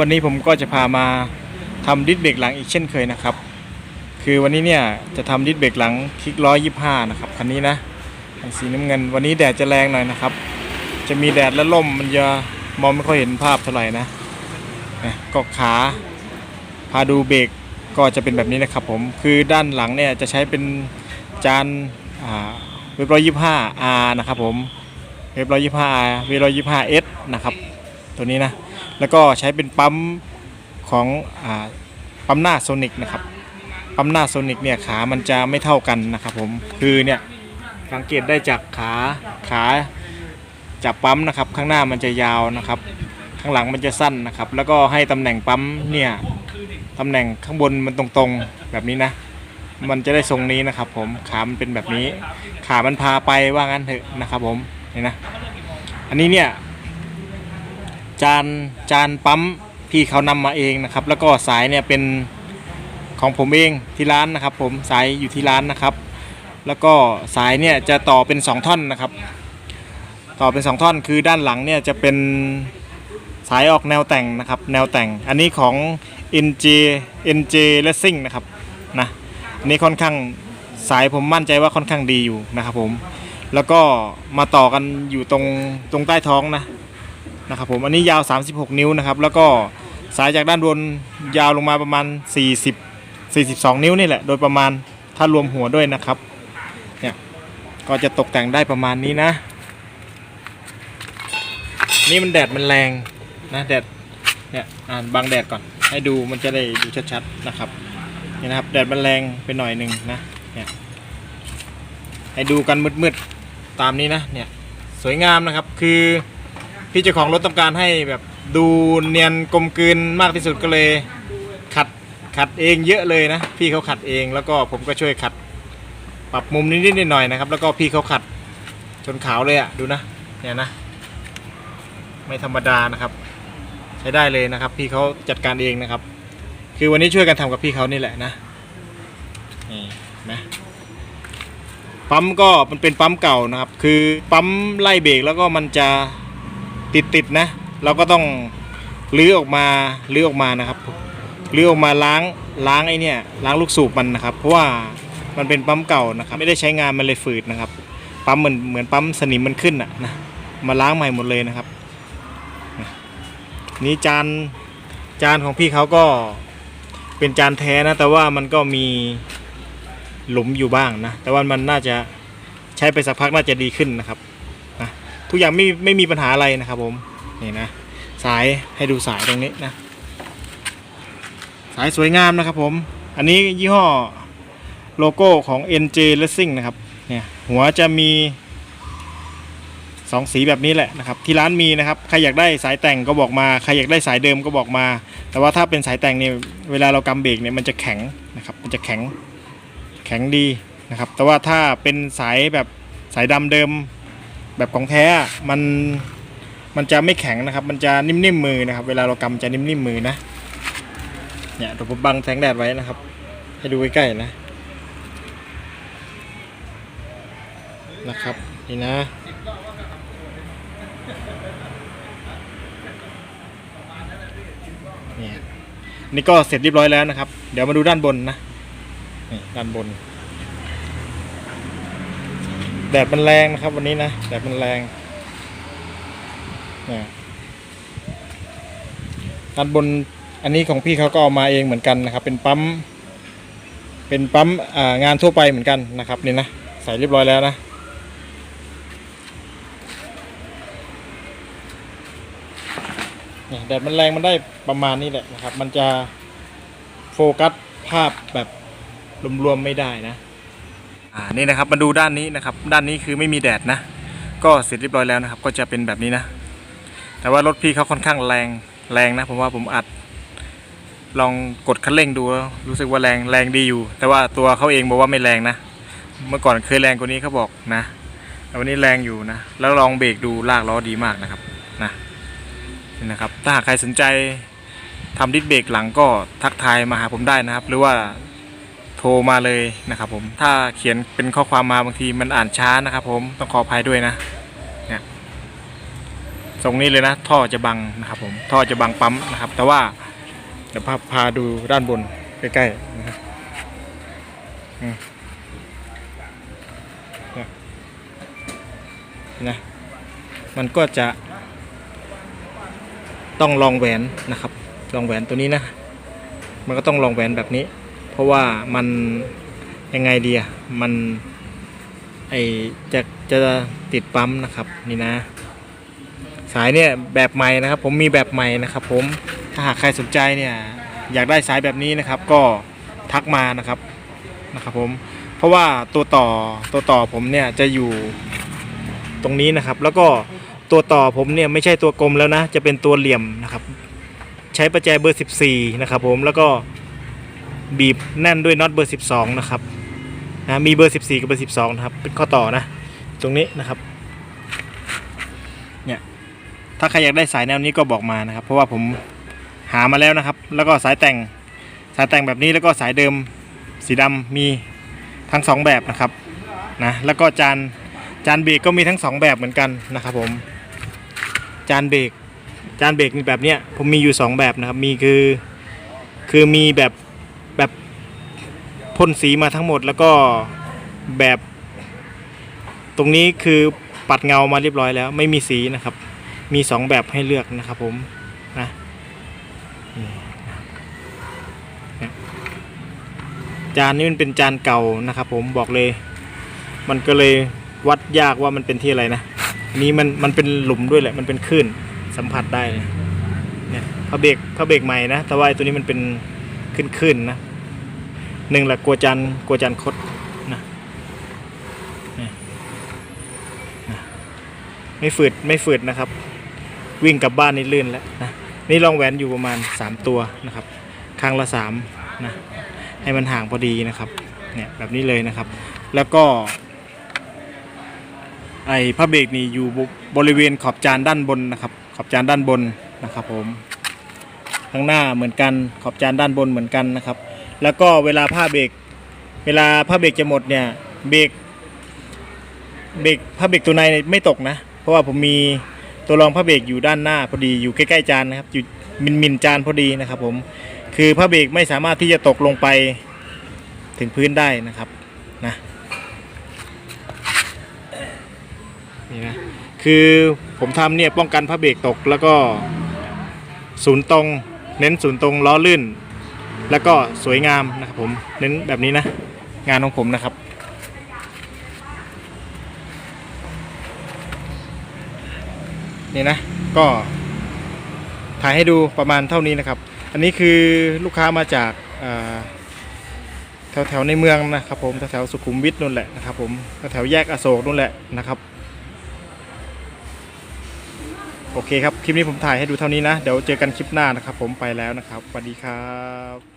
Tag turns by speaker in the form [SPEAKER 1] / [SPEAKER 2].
[SPEAKER 1] วันนี้ผมก็จะพามาทำดิสเบรกหลังอีกเช่นเคยนะครับ คือวันนี้เนี่ยจะทำดิสเบรกหลังคลิกร้อยยี่ห้านะครับคันนี้นะคันสีน้ำเงิน วันนี้แดดจะแรงหน่อยนะครับ จะมีแดดและลมมันจะมองไม่ค่อยเห็นภาพเท่าไหร่นะนะก็ขาพาดูเบรกก็จะเป็นแบบนี้นะครับผมคือด้านหลังเนี่ยจะใช้เป็นจานอ่าเว็บร้อยยี่ห้า R นะครับผมเว็บร้อยยี่ห้า R เว็บร้อยยี่ห้า S นะครับ ตัวนี้นะ แล้วก็ใช้เป็นปั๊มของอปั๊มหน้าโซนิกนะครับปั๊มหน้าโซนิกเนี่ยขามันจะไม่เท่ากันนะครับผมคือเนี่ยสังเกตได้จากขาขาจับปั๊มนะครับข้างหน้ามันจะยาวนะครับ ข้างหลังมันจะสั้นนะครับ แล้วก็ให้ตำแหน่งปั๊มเนี่ยตำแหน่งข้างบนมันตรงๆแบบนี้นะ มันจะได้ทรงนี้นะครับ ผมขามันเป็นแบบนี้ ขามันพาไปว่างั้นเถอะนะครับ ผมนี่นะ อันนี้เนี่ย จานจานปั๊มพี่เขานำมาเองนะครับ แล้วก็สายเนี่ยเป็นของผมเองที่ร้านนะครับ ผมสายอยู่ที่ร้านนะครับ แล้วก็สายเนี่ยจะต่อเป็น 2 ท่อนนะครับ ต่อเป็น 2 ท่อนคือด้านหลังเนี่ยจะเป็นสายออกแนวแต่งนะครับ แนวแต่งอันนี้ของ NJ NJ Racing นะครับนะอันนี้ค่อนข้างสายผมมั่นใจว่าค่อนข้างดีอยู่นะครับผมแล้วก็มาต่อกันอยู่ตรงตรงใต้ท้องนะ นะครับผมอันนี้ยาว 36 นิ้วนะครับ แล้วก็สายจากด้านบนยาวลงมาประมาณ 40 42 นิ้วนี่แหละ โดยประมาณถ้ารวมหัวด้วยนะครับเนี่ยก็จะตกแต่งได้ประมาณนี้นะ นี่มันแดดมันแรงนะแดดเนี่ยอ่านบังแดดก่อน ให้ดูมันจะได้ดูชัดๆนะครับนี่นะครับแดดมันแรงไปหน่อยหนึ่งนะเนี่ยให้ดูกันมืดๆตามนี้นะเนี่ยสวยงามนะครับคือ พี่เจ้าของรถต้องการให้แบบดูเนียนกลมกลืนมากที่สุดก็เลย ขัดขัดเองเยอะเลยนะ พี่เขาขัดเองแล้วก็ผมก็ช่วยขัด ปรับมุมนิดๆหน่อยๆนะครับ แล้วก็พี่เขาขัดจนขาวเลยอะ่ะดูนะเนี่ยนะ ไม่ธรรมดานะครับ ใช้ได้เลยนะครับ พี่เขาจัดการเองนะครับ คือวันนี้ช่วยกันทำกับพี่เขานี่แหละนะนี่นะปั๊มก็มันเป็นปั๊มเก่านะครับ คือปั๊มไล่เบรกแล้วก็มันจะ ติดติดๆนะ เราก็ต้องลื้อออกมาลื้อออกมานะครับลื้อออกมาล้างล้างไอ้เนี่ยล้างลูกสูบมันนะครับ เพราะว่ามันเป็นปั๊มเก่านะครับ ไม่ได้ใช้งานมันเลยฝืดนะครับ ปั๊มเหมือนเหมือนปั๊มสนิมมันขึ้นอะนะมาล้างใหม่หมดเลยนะครับ นี่จานจานของพี่เขาก็เป็นจานแท้นะ แต่ว่ามันก็มีหลุมอยู่บ้างนะ แต่ว่ามันน่าจะใช้ไปสักพักน่าจะดีขึ้นนะครับ ทุกอย่างไม่ไม่มีปัญหาอะไรนะครับผมนี่นะสายให้ดูสายตรงนี้นะสายสวยงามนะครับผม อันนี้ยี่ห้อโลโก้ของ NJ Racing นะครับเนี่ยหัวจะมีสองสีแบบนี้แหละนะครับที่ร้านมีนะครับใครอยากได้สายแต่งก็บอกมาใครอยากได้สายเดิมก็บอกมา แต่ว่าถ้าเป็นสายแต่งเนี่ยเวลาเรากำเบรกเนี่ยมันจะแข็งนะครับมันจะแข็งแข็งดีนะครับแต่ว่าถ้าเป็นสายแบบสายดำเดิม แบบของแท้มันมันจะไม่แข็งนะครับ มันจะนิ่มๆมือนะครับ เวลาเรากำจะนิ่มๆมือนะ เนี่ยเดี๋ยวผมบังแสงแดดไว้นะครับ ให้ดูใกล้ๆนะ นะครับ นี่นะ เนี่ยนี่ก็เสร็จเรียบร้อยแล้วนะครับ เดี๋ยวมาดูด้านบนนะ นี่ด้านบน แดดมันแรงนะครับ วันนี้นะแดดมันแรงนี่ยด้านบนอันนี้ของพี่เขาก็เอามาเองเหมือนกันนะครับ เป็นปั๊ม เป็นปั๊มอ่างานทั่วไปเหมือนกันนะครับนี่นะใส่เรียบร้อยแล้วนะนี่แดดมันแรงมันได้ประมาณนี้แหละนะครับ มันจะโฟกัสภาพแบบรวมๆไม่ได้นะ อ่านี่นะครับมาดูด้านนี้นะครับ ด้านนี้คือไม่มีแดดนะ ก็เสร็จเรียบร้อยแล้วนะครับ ก็จะเป็นแบบนี้นะ แต่ว่ารถพี่เขาค่อนข้างแรงแรงนะผมว่าผมอัด ลองกดคันเร่งดูรู้สึกว่าแรงแรงดีอยู่ แต่ว่าตัวเขาเองบอกว่าไม่แรงนะ เมื่อก่อนเคยแรงกว่านี้เขาบอกนะแต่วันนี้แรงอยู่นะ แล้วลองเบรกดูลากล้อดีมากนะครับนะนี่นะครับถ้าหากใครสนใจทำดิสเบรกหลังก็ทักทายมาหาผมได้นะครับ หรือว่า โทรมาเลยนะครับผมถ้าเขียนเป็นข้อความมาบางทีมันอ่านช้านะครับผมต้องขออภัยด้วยนะเนี่ยทรงนี้เลยนะท่อจะบังนะครับผมท่อจะบังปั๊มนะครับ แต่ว่าเดี๋ยวพาพาดูด้านบนใกล้ๆนะครับนะมันก็จะ ต้องลองแหวนนะครับ ลองแหวนตัวนี้นะ มันก็ต้องลองแหวนแบบนี้ ราะว่ามันยังไงดีอะมันไอจะจะติดปั๊มนะครับนี่นะ สายเนี่ยแบบใหม่นะครับ ผมมีแบบใหม่นะครับ ผมถ้าหากใครสนใจเนี่ยอยากได้สายแบบนี้นะครับ ก็ทักมานะครับนะครับ ผมเพราะว่าตัวต่อตัวต่อผมเนี่ยจะอยู่ตรงนี้นะครับ แล้วก็ตัวต่อผมเนี่ยไม่ใช่ตัวกลมแล้วนะ จะเป็นตัวเหลี่ยมนะครับ ใช้ประแจเบอร์ 14 นะครับ ผมแล้วก็ บีบแน่นด้วยน็อตเบอร์ 12 นะครับนะมีเบอร์ 14 กับเบอร์ 12 นะครับ เป็นข้อต่อนะ ตรงนี้นะครับ เนี่ย ถ้าใครอยากได้สายแนวนี้ก็บอกมานะครับ เพราะว่าผมหามาแล้วนะครับ แล้วก็สายแต่ง สายแต่งแบบนี้แล้วก็สายเดิมสีดำมีทั้งสองแบบนะครับ นะ แล้วก็จานจานเบรกก็มีทั้งสองแบบเหมือนกันนะครับ ผม จานเบรกจานเบรกมีแบบเนี้ยผมมีอยู่สองแบบนะครับ มีคือ คือมีแบบ พ่นสีมาทั้งหมดแล้วก็แบบตรงนี้คือปัดเงามาเรียบร้อยแล้ว ไม่มีสีนะครับ มีสองแบบให้เลือกนะครับผมนะจานนี้มันเป็นจานเก่านะครับ ผมบอกเลย มันก็เลยวัดยากว่ามันเป็นที่อะไรนะนนี้มันมันเป็นหลุมด้วยแหละ มันเป็นคลื่นสัมผัสได้เนี่ยพระเบรกพระเบรกใหม่นะแต่ว่าไอ้ตัวนี้มันเป็นขึ้นขึ้นๆนะ หนึ่งหละกลัวจานกลัวจานคดนะไม่ฝืดไม่ฝืดนะครับ วิ่งกลับบ้านนี่ลื่นแล้วนะนี่ลองแหวนอยู่ประมาณ 3 ตัวนะครับข้างละ3นะให้มันห่างพอดีนะครับเนี่ยแบบนี้เลยนะครับ แล้วก็ไอ้พระเบรกนี่อยู่บริเวณขอบจานด้านบนนะครับ ขอบจานด้านบนนะครับผมข้างหน้าเหมือนกันขอบจานด้านบนเหมือนกันนะครับ แล้วก็เวลาผ้าเบรกเวลาผ้าเบรกจะหมดเนี่ยเบรกเบรกผ้าเบรกตัวในไม่ตกนะ เพราะว่าผมมีตัวรองผ้าเบรกอยู่ด้านหน้าพอดีอยู่ใกล้ๆจานนะครับอยู่มินมินจานพอดีนะครับ ผมคือผ้าเบรกไม่สามารถที่จะตกลงไปถึงพื้นได้นะครับนะนี่นะคือผมทำเนี่ยป้องกันพระเบรกตกแล้วก็ศูนย์ตรง เน้นศูนย์ตรงล้อลื่น แล้วก็สวยงามนะครับผมเน้นแบบนี้นะ งานของผมนะครับ นี่นะก็ถ่ายให้ดูประมาณเท่านี้นะครับ อันนี้คือลูกค้ามาจากแถวแถวๆในเมืองนะครับผมแถวแถวๆสุขุมวิทนู่นแหละนะครับผมแถวแถวๆแยกอโศกนู่นแหละนะครับ โอเคครับ คลิปนี้ผมถ่ายให้ดูเท่านี้นะ เดี๋ยวเจอกันคลิปหน้านะครับผมไปแล้วนะครับสวัสดีครับ